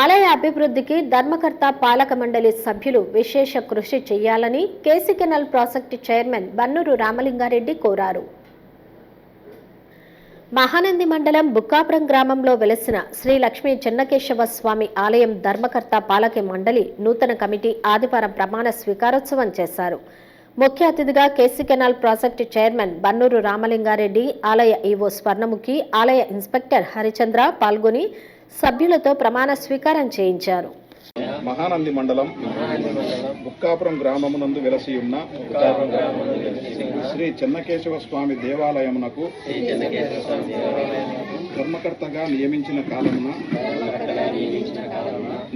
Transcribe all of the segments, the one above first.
ఆలయ అభివృద్ధికి ధర్మకర్త పాలక మండలి సభ్యులు విశేష కృషి చేయాలని KC canal project chairman Bannuru Ramalingareddy కోరారు. మహానంది మండలం బుక్కాపురం గ్రామంలో వెలసిన శ్రీ లక్ష్మీ చెన్నకేశవ స్వామి ఆలయం ధర్మకర్త పాలక మండలి నూతన కమిటీ ఆదివారం ప్రమాణ స్వీకారోత్సవం చేశారు. ముఖ్య అతిథిగా KC canal project chairman Bannuru Ramalingareddy ఆలయ ఈవో స్వర్ణముఖి ఆలయ ఇన్స్పెక్టర్ హరిచంద్ర పాల్గొని సభ్యులతో ప్రమాణ స్వీకారం చేయించారు. మహానంది మండలం బుక్కాపురం గ్రామమునందు వెలసి ఉన్న శ్రీ చెన్నకేశవ స్వామి దేవాలయమునకు ధర్మకర్తగా నియమించిన కాలమున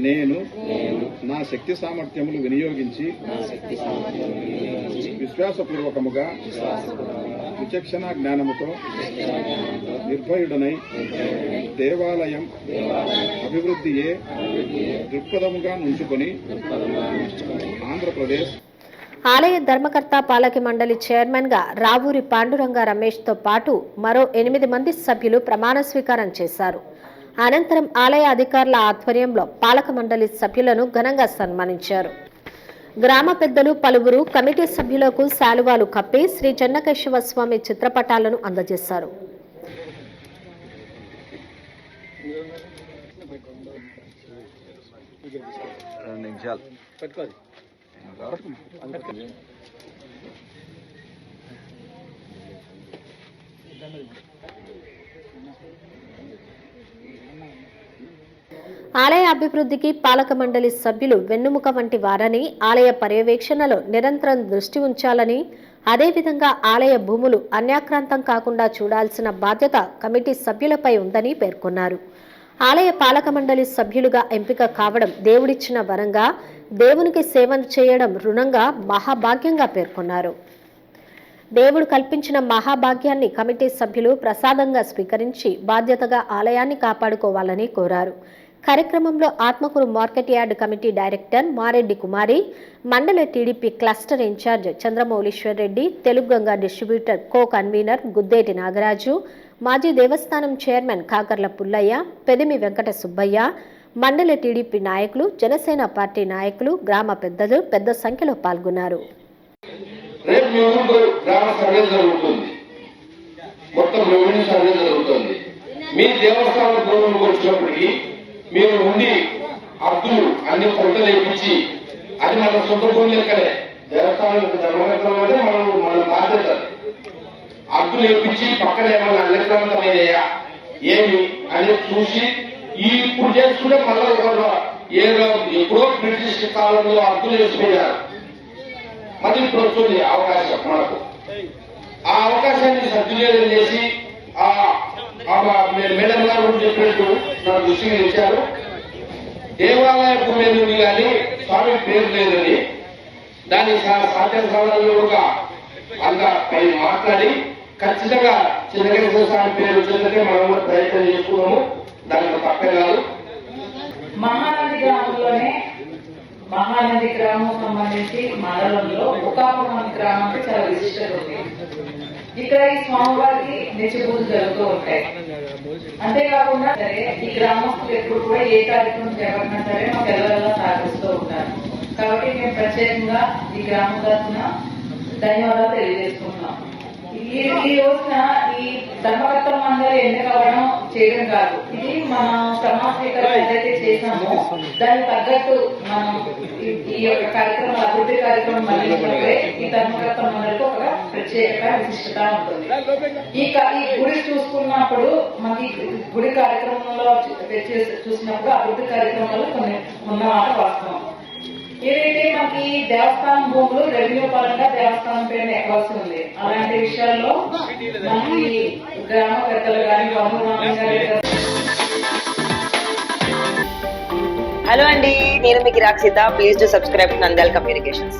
నేను నా శక్తి సామర్థ్యములు వినియోగించి విశ్వాసపూర్వకముగా విచక్షణ జ్ఞానముతో నిర్భయుడనై దేవాలయం అభివృద్ధియే దృక్పథముగా నుంచుకొని ఆంధ్రప్రదేశ్. ఆలయ ధర్మకర్త పాలక మండలి చైర్మన్గా రావూరి పాండురంగ రమేష్తో పాటు మరో ఎనిమిది మంది సభ్యులు ప్రమాణ స్వీకారం చేశారు. అనంతరం ఆలయ అధికారుల ఆధ్వర్యంలో పాలక మండలి సభ్యులను ఘనంగా సన్మానించారు. గ్రామ పెద్దలు పలువురు కమిటీ సభ్యులకు శాలువాలు కప్పి శ్రీ చెన్నకేశవ స్వామి చిత్రపటాలను అందజేశారు. రెండు నిమిషాలు. ఆలయ అభివృద్ధికి పాలక మండలి సభ్యులు వెన్నుముక వంటి వారని ఆలయ పర్యవేక్షణలో నిరంతరం దృష్టి ఉంచాలని అదేవిధంగా ఆలయ భూములు అన్యాక్రాంతం కాకుండా చూడాల్సిన బాధ్యత కమిటీ సభ్యులపై ఉందని పేర్కొన్నారు. ఆలయ పాలక మండలి సభ్యులుగా ఎంపిక కావడం దేవుడిచ్చిన వరంగా దేవునికి సేవ చేయడం రుణంగా మహాభాగ్యంగా పేర్కొన్నారు. దేవుడు కల్పించిన మహాభాగ్యాన్ని కమిటీ సభ్యులు ప్రసాదంగా స్వీకరించి బాధ్యతగా ఆలయాన్ని కాపాడుకోవాలని కోరారు. కార్యక్రమంలో Atmakur market yard committee director Mareddy Kumari మండల TDP cluster incharge Chandramouliswar Reddy Telugu Ganga distributor co convener Guddeti Nagaraju మాజీ దేవస్థానం చైర్మన్ కాకర్ల పుల్లయ్య పెదిమి వెంకట సుబ్బయ్య మండల టీడీపీ నాయకులు జనసేన పార్టీ నాయకులు గ్రామ పెద్దలు పెద్ద సంఖ్యలో పాల్గొన్నారు. మీ ఊళ్ళో గ్రామ దేవస్థానం భూములకు వచ్చినప్పటికీ మీరు ఉండి అర్థులు అన్ని కొట్టలు వేయించి అది మన సొంత భూమి లెక్కనే. దేవస్థానం ధర్మకర్తలు అంటే మనం మన బాధ్యత. అర్థులు వేయించి పక్కన ఏమన్నా అన్యక్రాంతమైనయా ఏమి? అని చూసి ఈ ఇప్పుడు చేసుకుంటే మళ్ళీ ఒక ఏదో ఎప్పుడో బ్రిటిష్ కాలంలో అర్థం చేసుకున్నారు. మరి ఇప్పుడు వస్తుంది అవకాశం మనకు. ఆ అవకాశాన్ని సద్వినియోగం చేసి ఆ మేడం గారు చెప్పినట్టు నా దృష్టికి ఇచ్చారు దేవాలయపు మీద ఉంది కానీ స్వామి పేరు లేదని దాని సాధ్యం సాధ్య సాధనలుగా అంత పై మాట్లాడి ఖచ్చితంగా చిన్నగేశ్వర స్వామి పేరు వచ్చేందుకే మనం కూడా ప్రయత్నం చేసుకున్నాము దాంట్లో తప్పే కాదు మహానది గ్రామంలోనే మహానది గ్రామం సంబంధించి మండలంలో ఉకాపురం అనే గ్రామానికి చాలా విశిష్టత ఉంది. ఇక్కడ ఈ స్వామివారికి నిత్య పూజ జరుగుతూ ఉంటాయి. అంతేకాకుండా సరే ఈ గ్రామస్తులు ఎప్పుడు కూడా ఏ కార్యక్రమం చేపట్టినా సరే మాకు ఎల్లవెల్లా సాగిస్తూ ఉంటారు. కాబట్టి మేము ప్రత్యేకంగా ఈ గ్రామం తరఫున ధన్యవాదాలు తెలియజేసుకుంటున్నాం. ఈ ఈ రోజున ఈ ధర్మకర్తం అందరూ ఎన్నికవడం చేయడం కాదు. ఇది మన ప్రమాణ ఏదైతే చేసామో దానికి తగ్గట్టు మనం ఈ- యొక్క కార్యక్రమం అభివృద్ధి కార్యక్రమం మళ్ళీ ఈ ధర్మకర్త మండలికి ఒక ప్రత్యేకత విశిష్టత ఉంటుంది. ఈ ఈ గుడి చూసుకున్నప్పుడు మనకి గుడి కార్యక్రమంలో చూసినప్పుడు అభివృద్ధి కార్యక్రమాలు కొన్ని ఉన్నమాట వాస్తవం. ఏదైతే మనకి దేవస్థానం భూములు రెవెన్యూ పరంగా దేవస్థానం పేరు ఎక్కవలసి ఉంది అలాంటి విషయాల్లో మనకి గ్రామ పెద్దలు కానీ గవర్నమెంట్ హలో అండి నేను మీకు Rakshita please to subscribe Nandal communications